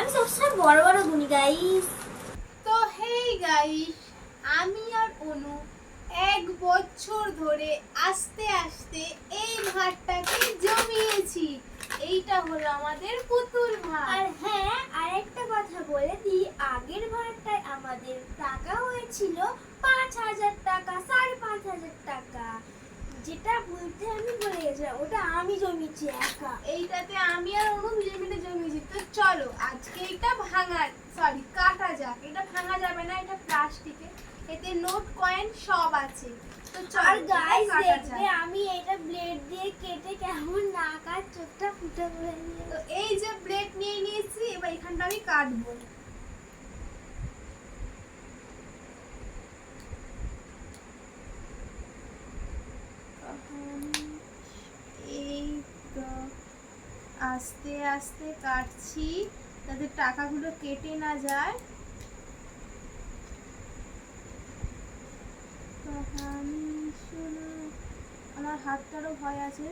আমি সবসময় বড় বড় গুনি গাইস তো হেই গাইস আমি আর অনু এক বছর ধরে আস্তে আস্তে এই ভাতটাকে জমিয়েছি। এইটা হলো আমাদের পুতুল ভাত আর হ্যাঁ আরেকটা কথা বলে দিই আগের ভাড়াটায় আমাদের টাকা হয়েছিল পাঁচ হাজার টাকা সাড়ে পাঁচ হাজার টাকা। যেটা বলতে আমি বলে গেছিলাম ওটা আমি জমিয়েছি একা। এইটাতে আমি আর অনু মিলে মিলে জমিয়েছি তো চলো আজকে এটা ভাঙা সরি কাটা যাক। এটা ভাঙা যাবে না এটা প্লাস্টিকে। এতে নোট কয়েন সব আছে। তো চলো গাইস দেখবে আমি এটা ব্লেড দিয়ে কেটে কেমন নাক আর চোখটা ফুটে করে তো এই যে ব্লেড নিয়ে নিয়েছি এবার এখানটা আমি কাটবো। আস্তে আস্তে কাটছি। যাতে টাকাগুলো কেটে না যায়। আমি আমার হাতটারও ভয় আছে।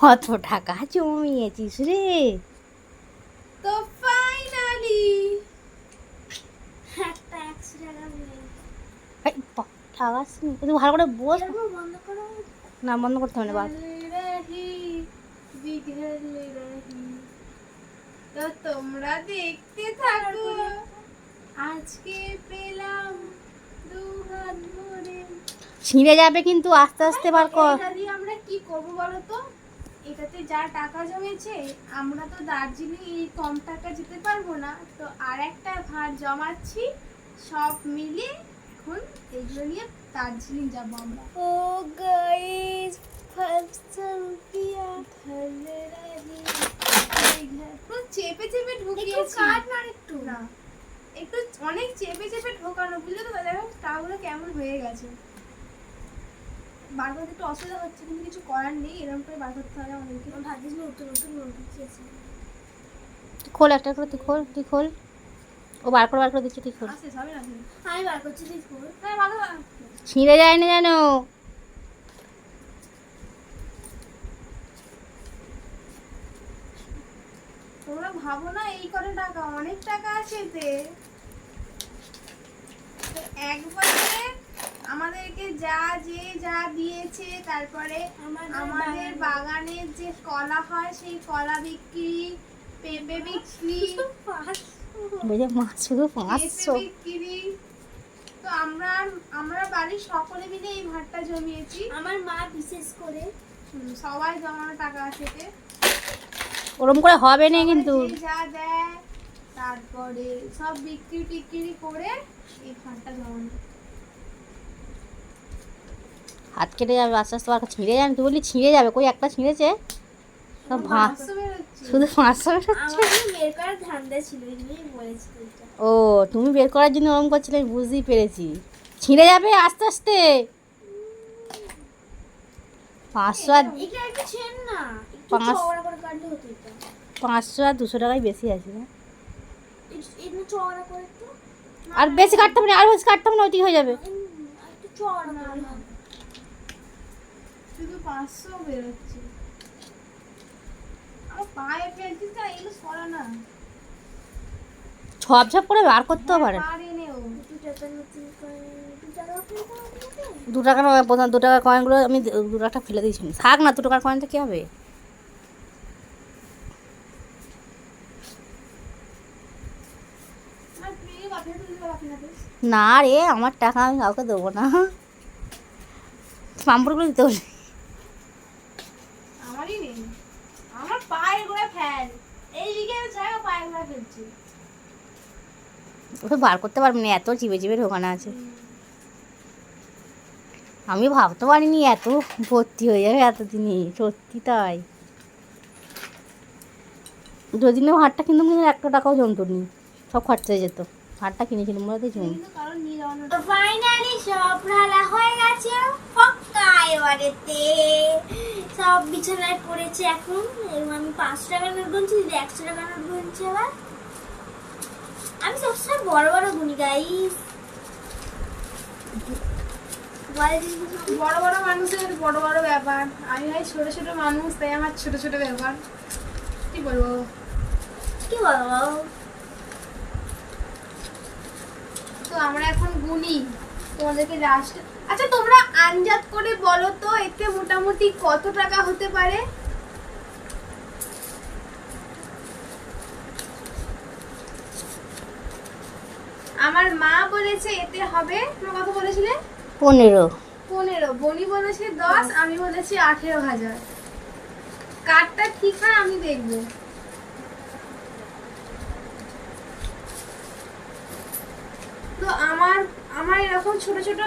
কত টাকা জমিয়েছিস রে? তো ফাইনালি টাকা আওয়াজ নেই তুমি ভালো করে বস। না বন্ধ করতে হবে না তো তোমরা দেখতে থাকো। আজকে পেলাম ছিঁড়ে যাবে কিন্তু আস্তে আস্তে বার কর। এটা আমরা কি করব বলো তো? এটাতে যা টাকা জমেছে আমরা তো দার্জিলিং এই কম টাকা যেতে পারব না। তো আর একটা জমাচ্ছি সব মিলে এখন এগুলো নিয়ে দার্জিলিং যাব আমরা। ও গাইস চেপে চেপে ঢুকিয়েছি। কাট না একটু। না। একটু অনেক চেপে চেপে ঢোকানো বুঝলে তো? দেখো টাকাগুলো কেমন হয়ে গেছে। বার করতে একটু অসুবিধা হচ্ছে কিন্তু কিছু করার নেই। এরকম করে বার করতে হবে আমাদেরকে। আমি ভাবিস নতুন নতুন নোট দিয়েছি। খোল একটা করে তুই খোল তুই খোল। ও বার করে বার করে দিচ্ছে তুই খোল। আমি বার করছি তুই খোল। হ্যাঁ ভালো ছিঁড়ে যায় না যেন। তোমরা ভাবো না এই করে টাকা অনেক টাকা আছে এতে। একবারে আমাদেরকে যা যে যা দিয়েছে তারপরে আমাদের আমাদের বাগানের। যে কলা হয় সেই কলা বিক্রি পেঁপে বিক্রি বুঝে মাছ শুধু পাঁচশো। বিক্রি। তো আমরা আমরা বাড়ির সকলে মিলে এই ভাতটা জমিয়েছি। আমার মা বিশেষ করে। সবাই জমানো টাকা আছে ওরম করে হবে না কিন্তু। যা দেয় তারপরে সব বিক্রি টিক্রি করে এই ফান্ডটা জমানো হাত কেটে যাবে আস্তে আস্তে করে ছিঁড়ে যাবে তুই বললি ছিঁড়ে যাবে কই একটা ছিঁড়েছে। শুধু পাঁচশো ও তুমি বের করার জন্য ওরম করছিলে আমি বুঝতেই পেরেছি। ছিঁড়ে যাবে আস্তে আস্তে। পাঁচশো আর পাঁচশো আর দুশো টাকাই বেশি আছে না একটু- একটু চওড়া করে একটু আর বেশি কাটতে হবে না আর বেশি কাটতে হবে না ওইদিকে হয়ে যাবে। শুধু পাঁচশো বেরোচ্ছে। পায়ে ফেলছিস না এগুলো সরা না। ছপ ছপ করে বার করতেও পারে। পারে দু টাকার প্রথম দু টাকার কয়েনগুলো আমি দু টাকা ফেলে দিয়েছি। থাক না দু টাকার কয়েনটা কী হবে? না রে আমার টাকা আমি কাউকে দেবো না। পাম্পড়গুলো দিতে বলি। আমারই নেই। আমার পায়ের গোড়া ফ্যান। এইদিকে জায়গা পায়ের গোড়া ফেলছি। ওকে বার করতে পারবি না এত চিবে চিবে ঢোকানো আছে। আমি ভাবতে পারিনি এত ভর্তি হয়ে যাবে এতদিনই সত্যি তাই। যদি না হাটটা কিন্তু কিন্তু একটা টাকাও জমতো নি সব খরচা হয়ে যেত। হাটটা কিনেছিলাম বলে তো জম কিন্তু কারণ নিয়ে যাওয়ানো তো ফাইনালি সব সব বিছানায় পড়েছে এখন আমি পাঁচশো টাকা নোট গুনছি দিদি একশো টাকা নোট গুনছে আবার। আমি সবসময় বড় বড় গুনি কিছু। বড় বড় মানুষের বড় বড় ব্যাপার। আমি ভাই ছোট ছোট মানুষ তাই আমার ছোট ছোট ব্যাপার। কি বলব? কি বলব? তো আমরা এখন গুনি তোমাদেরকে লাস্ট আচ্ছা তোমরা আনজাত করে বলো তো এতে মোটামুটি কত টাকা হতে পারে? আমার মা বলেছে এতে হবে তোমরা কত বলেছিলে? পনেরো। পনেরো। বনি বলেছে দশ আমি বলেছি আঠেরো হাজার। কার্ডটা ঠিক হয় আমি দেখব। তো আমার আমার এরকম ছোট ছোট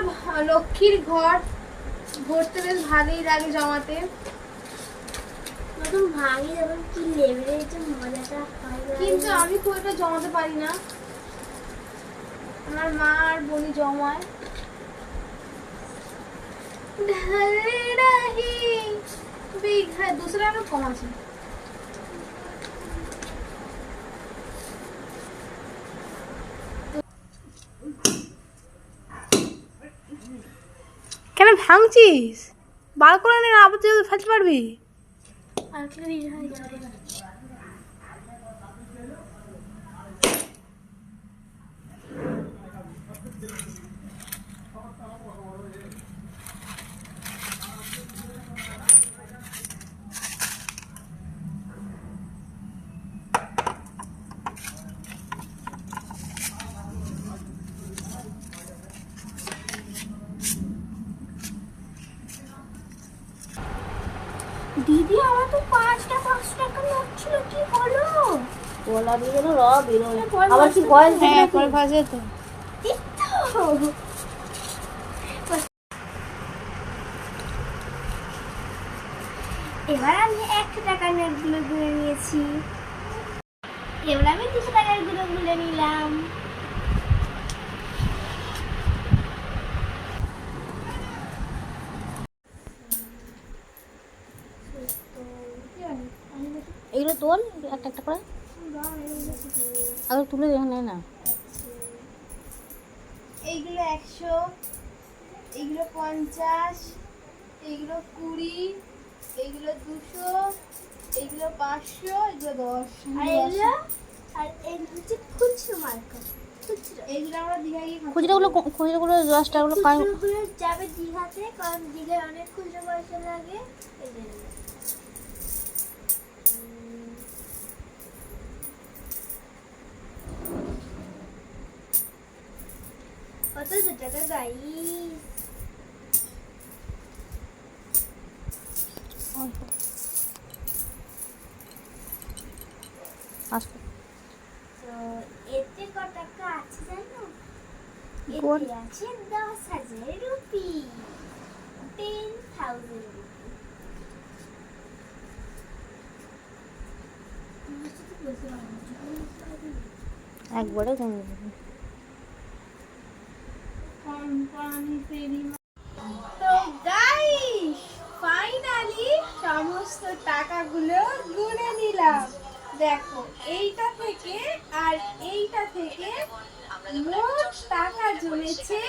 লক্ষ্মীর ঘর ভরতে বেশ ভালোই লাগে জমাতে। নতুন ভাঙি যখন কি লেভেলের যে মজাটা হয় কিন্তু আমি খুব একটা জমাতে পারি না। আমার মা আর বনি জমায়। ঢালে রাহি বিঘা দুশো টাকা কম আছে। ভাঙছিস? বার করে নে আবার তুই ফেলতে পারবি? দিদি আমার তো পাঁচটা পাঁচ টাকা নোট ছিল কি হলো? বলা দিয়ে গেল র বেরোয়। আবার কি ভয়েস হ্যাঁ পরে তো তো। এবার আমি একশো টাকার নোটগুলো গুলে নিয়েছি। এবার আমি দুশো টাকারগুলো গুলে নিলাম। এগুলো তোল একটা একটা করে। আগে তুলে দেখে নেয় না। এইগুলো একশো এইগুলো পঞ্চাশ এইগুলো কুড়ি এইগুলো দুশো এইগুলো পাঁচশো এগুলো দশ আর এগুলো আর এগুলো হচ্ছে খুচরো মার্কা খুচরো। এইগুলো আমরা দীঘায় গিয়ে। খুচরোগুলো খুচরোগুলো দশ টাকাগুলো কার যাবে দীঘাতে কারণ দীঘায় অনেক খুচরো পয়সা লাগে। জন্য। কতশো টাকা গাইস আসবে তো এতে ক টাকা আছে জানো। এতে আছে দশ হাজার রুপি টেন থাউজেন্ড একবারে কমে যাবে তো গাইস ফাইনালি সমস্ত টাকাগুলো গুনে নিলাম। দেখো এইটা থেকে আর এইটা থেকে মোট টাকা জমেছে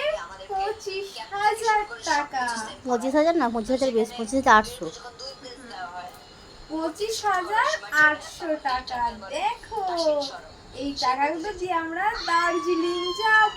পঁচিশ হাজার টাকা। পঁচিশ হাজার না পঁচিশ হাজার বেশ পঁচিশ হাজার আটশো। পঁচিশ হাজার আটশো টাকা। দেখো এই টাকাগুলো দিয়ে আমরা দার্জিলিং যাব।